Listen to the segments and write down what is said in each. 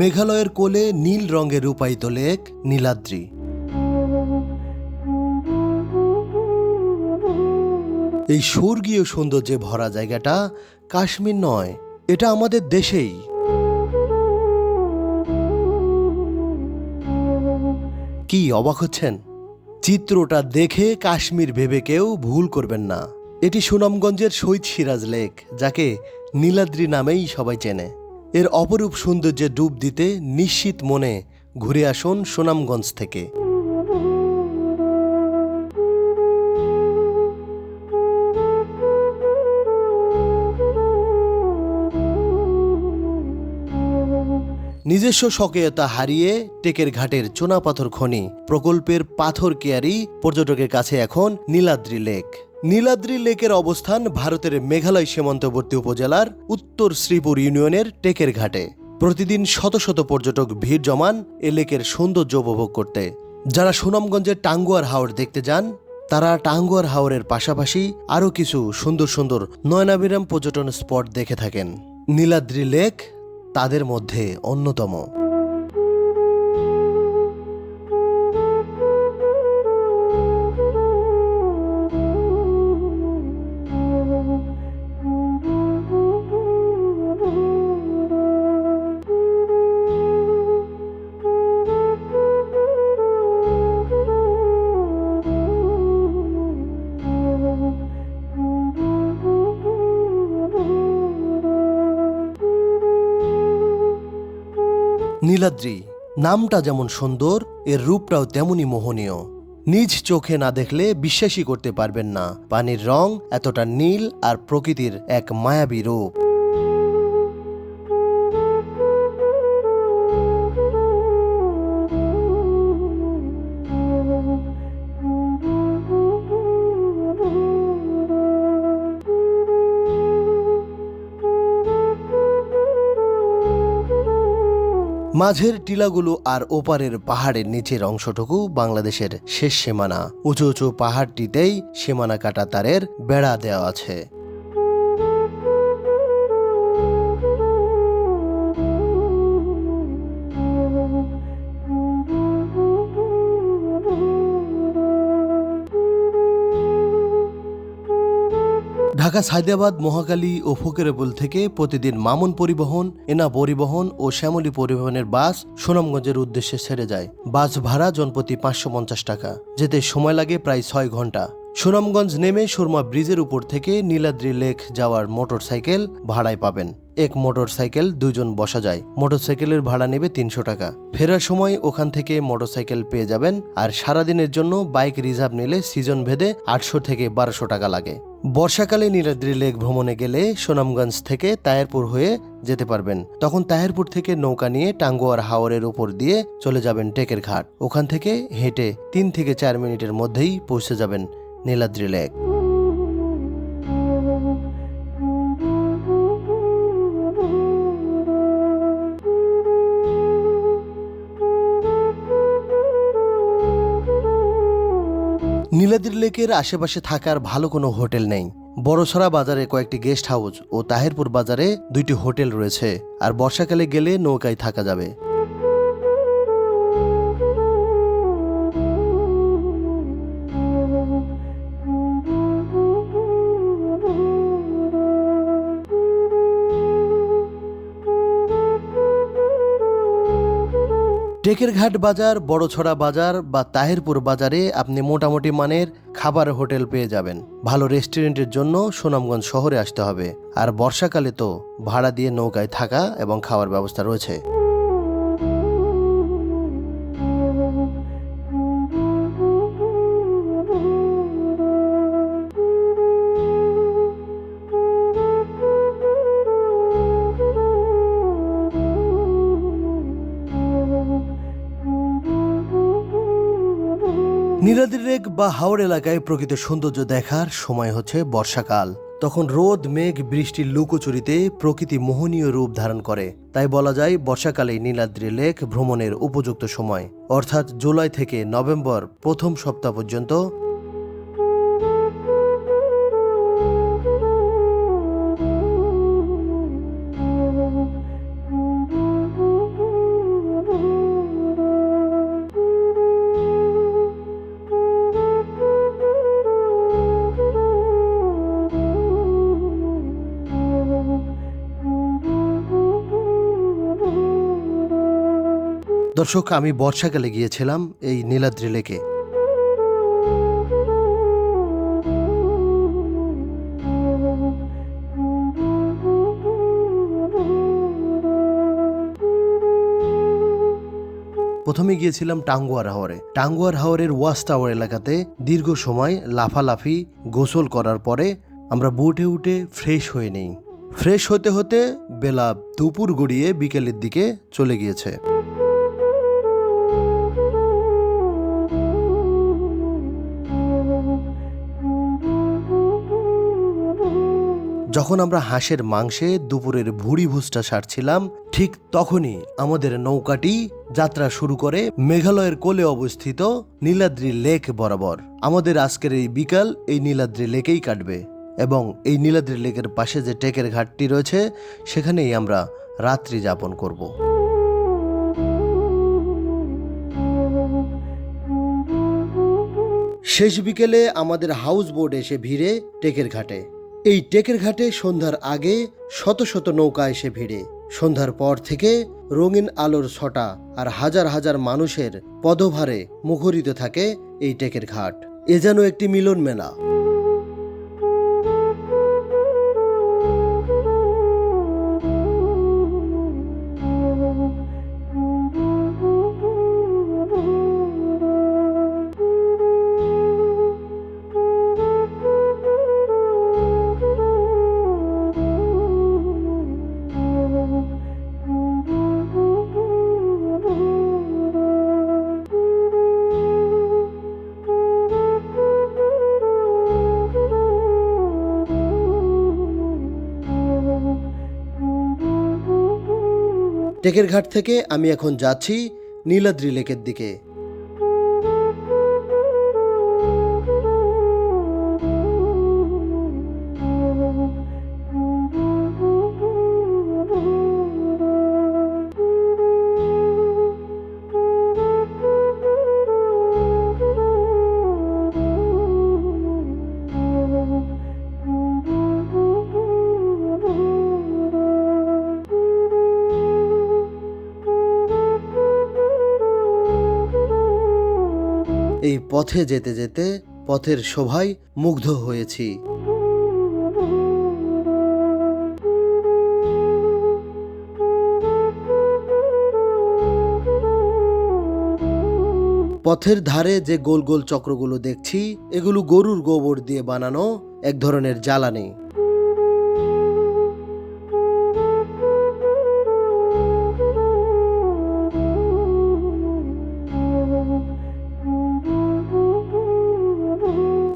মেঘালয়ের কোলে নীল রঙের রূপায়িত লেক নীলাদ্রি। এই স্বর্গীয় সৌন্দর্যে ভরা জায়গাটা কাশ্মীর নয়, এটা আমাদের দেশেই। কি অবাক হচ্ছেন? চিত্রটা দেখে কাশ্মীর ভেবে কেউ ভুল করবেন না। এটি সুনামগঞ্জের শহীদ সিরাজ লেক, যাকে নীলাদ্রি নামেই সবাই চেনে। এর অপরূপ সৌন্দর্যে ডুব দিতে নিশ্চিত মনে ঘুরে আসুন সুনামগঞ্জ থেকে। নিজস্ব স্বকীয়তা হারিয়ে টেকের ঘাটের চুনাপাথর খনি প্রকল্পের পাথর কেয়ারি পর্যটকের কাছে এখন নীলাদ্রি লেক। নীলাদ্রি লেকের অবস্থান ভারতের মেঘালয় সীমান্তবর্তী উপজেলার উত্তর শ্রীপুর ইউনিয়নের টেকের ঘাটে। প্রতিদিন শত শত পর্যটক ভিড় জমান এ লেকের সৌন্দর্য উপভোগ করতে। যারা সুনামগঞ্জের টাঙ্গুয়ার হাওর দেখতে যান, তারা টাঙ্গুয়ার হাওরের পাশাপাশি আরও কিছু সুন্দর সুন্দর নয়নাবিরাম পর্যটন স্পট দেখে থাকেন। নীলাদ্রি লেক তাদের মধ্যে অন্যতম। নীলাদ্রি নামটা যেমন সুন্দর, এর রূপটাও তেমনই মোহনীয়। নিজ চোখে না দেখলে বিশ্বাসই করতে পারবেন না। পানির রং এতটা নীল আর প্রকৃতির এক মায়াবী রূপ। মাঝের টিলাগুলো আর ওপারের পাহাড়ের নিচের অংশটুকু বাংলাদেশের শেষ সীমানা। উঁচু উঁচু পাহাড়টিতেই সীমানা কাটা তারের বেড়া দেওয়া আছে। ঢাকা সাইদাবাদ মহাকালী ও ফকিরেবুল থেকে প্রতিদিন মামুন পরিবহন, এনা পরিবহন ও শ্যামলী পরিবহনের বাস সুনামগঞ্জের উদ্দেশ্যে ছেড়ে যায়। বাস ভাড়া জনপ্রতি পাঁচশো পঞ্চাশ টাকা। যেতে সময় লাগে প্রায় ছয় ঘণ্টা। সুনামগঞ্জ নেমে সুরমা ব্রিজের উপর থেকে নীলাদ্রি লেক যাওয়ার মোটরসাইকেল ভাড়ায় পাবেন। এক মোটর সাইকেল দুজন বসা যায়। মোটর সাইকেলের ভাড়া নেবে তিনশো টাকা। ফেরার সময় ওখান থেকে মোটর সাইকেল পেয়ে যাবেন আর সারাদিনের জন্য বাইক রিজার্ভ নিলে সিজন ভেদে আটশো থেকে বারোশো টাকা লাগে। বর্ষাকালে নীলাদ্রি লেক ভ্রমণে গেলে সুনামগঞ্জ থেকে তায়েরপুর হয়ে যেতে পারবেন। তখন তাহেরপুর থেকে নৌকা নিয়ে টাঙ্গুয়ার হাওরের উপর দিয়ে চলে যাবেন টেকের ঘাট। ওখান থেকে হেঁটে তিন থেকে চার মিনিটের মধ্যেই পৌঁছে যাবেন নীলাদ্রি লেক। নীলাদ্রি লেকের আশেপাশে থাকার ভালো কোনো হোটেল নেই। বড়সড়া বাজারে কয়েকটি গেস্ট হাউস ও তাহেরপুর বাজারে দুইটি হোটেল রয়েছে, আর বর্ষাকালে গেলে নৌকায় থাকা যাবে। টেকের ঘাট বাজার, বড়ছড়া বাজার বা তাহেরপুর বাজারে আপনি মোটামুটি মানের খাবার হোটেল পেয়ে যাবেন। ভালো রেস্টুরেন্টের জন্য সুনামগঞ্জ শহরে আসতে হবে। আর বর্ষাকালে তো ভাড়া দিয়ে নৌকায় থাকা এবং খাওয়ার ব্যবস্থা রয়েছে। নীলাদ্রি রেগ বা হাওড় এলাকায় প্রকৃত সৌন্দর্য দেখার সময় হচ্ছে বর্ষাকাল। তখন রোদ, মেঘ, বৃষ্টির লুকোচুরিতে প্রকৃতি মোহনীয় রূপ ধারণ করে। তাই বলা যায় বর্ষাকালে নীলাদ্রি লেক ভ্রমণের উপযুক্ত সময়। অর্থাৎ জুলাই থেকে নভেম্বর প্রথম সপ্তাহ পর্যন্ত দর্শক, আমি বর্ষাকালে গিয়েছিলাম এই নীলাদ্রি লেকে। প্রথমে গিয়েছিলাম টাঙ্গুয়ার হাওরে। টাঙ্গুয়ার হাওরের ওয়াশ টাওয়ার এলাকাতে দীর্ঘ সময় লাফালাফি, গোসল করার পরে আমরা বুটে উঠে ফ্রেশ হয়ে নেই। ফ্রেশ হতে হতে বেলা দুপুর গড়িয়ে বিকেলের দিকে চলে গিয়েছে। যখন আমরা হাঁসের মাংসে দুপুরের ভুড়ি ভুসটা সারছিলাম, ঠিক তখনই আমাদের নৌকাটি যাত্রা শুরু করে মেঘালয়ের কোলে অবস্থিত নীলাদ্রি লেক বরাবর। আমাদের আজকের এই বিকাল এই নীলাদ্রি লেকেই কাটবে এবং এই নীলাদ্রি লেকের পাশে যে টেকের ঘাটটি রয়েছে, সেখানেই আমরা রাত্রি যাপন করব। শেষ বিকেলে আমাদের হাউস বোট এসে ভিড়ে টেকের ঘাটে। এই টেকের ঘাটে সন্ধ্যার আগে শত শত নৌকা এসে ভিড়ে। সন্ধ্যার পর থেকে রঙিন আলোর ছটা আর হাজার হাজার মানুষের পদভারে মুখরিত থাকে এই টেকের ঘাট। এ যেন একটি মিলন মেলা টেকের ঘাট থেকে আমি এখন যাচ্ছি নীলাদ্রি লেকের দিকে। পথে যেতে যেতে পথের শোভায় মুগ্ধ হয়েছি। পথের ধারে যে গোল গোল চক্রগুলো দেখছি, এগুলো গরুর গোবর দিয়ে বানানো এক ধরনের জ্বালানি।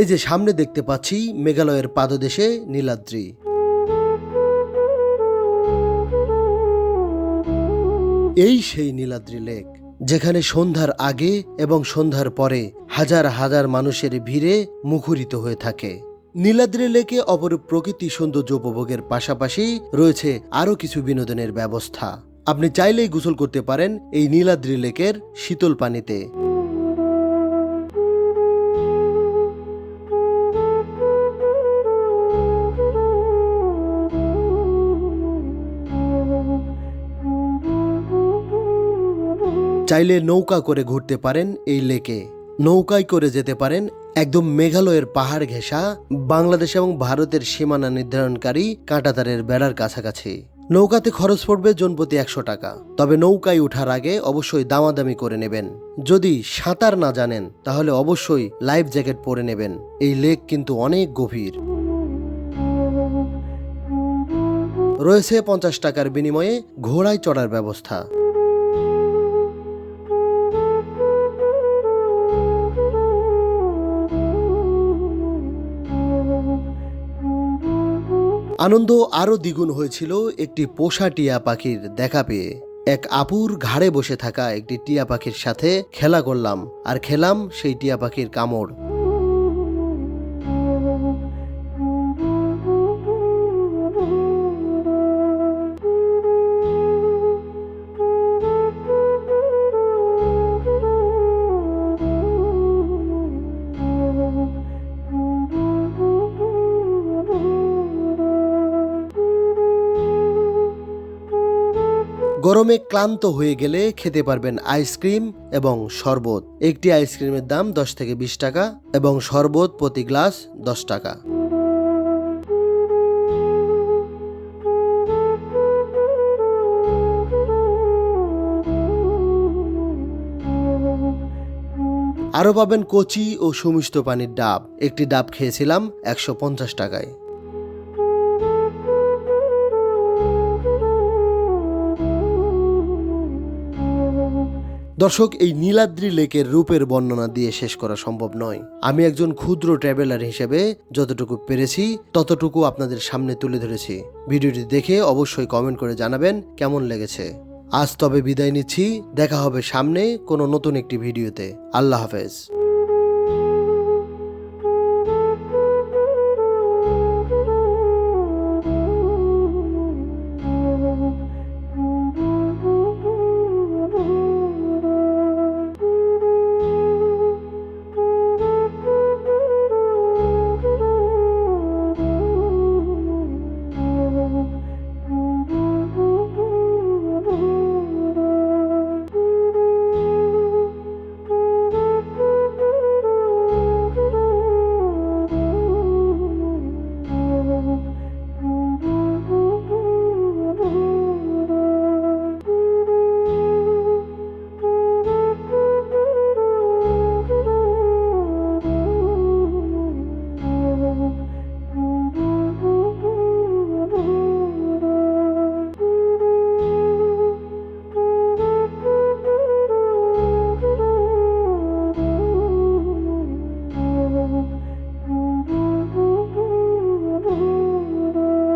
এই যে সামনে দেখতে পাচ্ছি মেঘালয়ের পাদদেশে নীলাদ্রি। এই সেই নীলাদ্রি লেক, যেখানে সন্ধ্যার আগে এবং সন্ধ্যার পরে হাজার হাজার মানুষের ভিড়ে মুখরিত হয়ে থাকে। নীলাদ্রি লেকে অপরূপ প্রকৃতি সৌন্দর্য উপভোগের পাশাপাশি রয়েছে আরও কিছু বিনোদনের ব্যবস্থা। আপনি চাইলেই গোসল করতে পারেন এই নীলাদ্রি লেকের শীতল পানিতে। চাইলে নৌকা করে ঘুরতে পারেন এই লেকে। নৌকায় করে যেতে পারেন একদম মেঘালয়ের পাহাড় ঘেঁষা, বাংলাদেশ এবং ভারতের সীমানা নির্ধারণকারী কাঁটাতারের বেড়ার কাছাকাছি। নৌকাতে খরচ পড়বে জনপ্রতি একশো টাকা। তবে নৌকায় ওঠার আগে অবশ্যই দামাদামি করে নেবেন। যদি সাঁতার না জানেন, তাহলে অবশ্যই লাইফ জ্যাকেট পরে নেবেন। এই লেক কিন্তু অনেক গভীর। রয়েছে পঞ্চাশ টাকার বিনিময়ে ঘোড়ায় চড়ার ব্যবস্থা। আনন্দ আরও দ্বিগুণ হয়েছিল একটি পোষা টিয়া পাখির দেখা পেয়ে। এক আপুর ঘাড়ে বসে থাকা একটি টিয়া পাখির সাথে খেলা করলাম, আর খেলাম সেই টিয়া পাখির কামড়। গরমে ক্লান্ত হয়ে গেলে খেতে পারবেন আইসক্রিম এবং শরবত। একটি আইসক্রিমের দাম দশ থেকে বিশ টাকা এবং শরবত প্রতি গ্লাস দশ টাকা। আরও পাবেন কচি ও সুমিষ্ট পানির ডাব। একটি ডাব খেয়েছিলাম একশো পঞ্চাশ টাকায়। দর্শক, এই নীলাদ্রি লেকের রূপের বর্ণনা দিয়ে শেষ করা সম্ভব নয়। আমি একজন ক্ষুদ্র ট্রাভেলার হিসেবে যতটুকু পেরেছি, ততটুকু আপনাদের সামনে তুলে ধরেছি। ভিডিওটি দেখে অবশ্যই কমেন্ট করে জানাবেন কেমন লেগেছে। আজ তবে বিদায় নিচ্ছি, দেখা হবে সামনে কোনো নতুন একটি ভিডিওতে। আল্লাহ হাফেজ।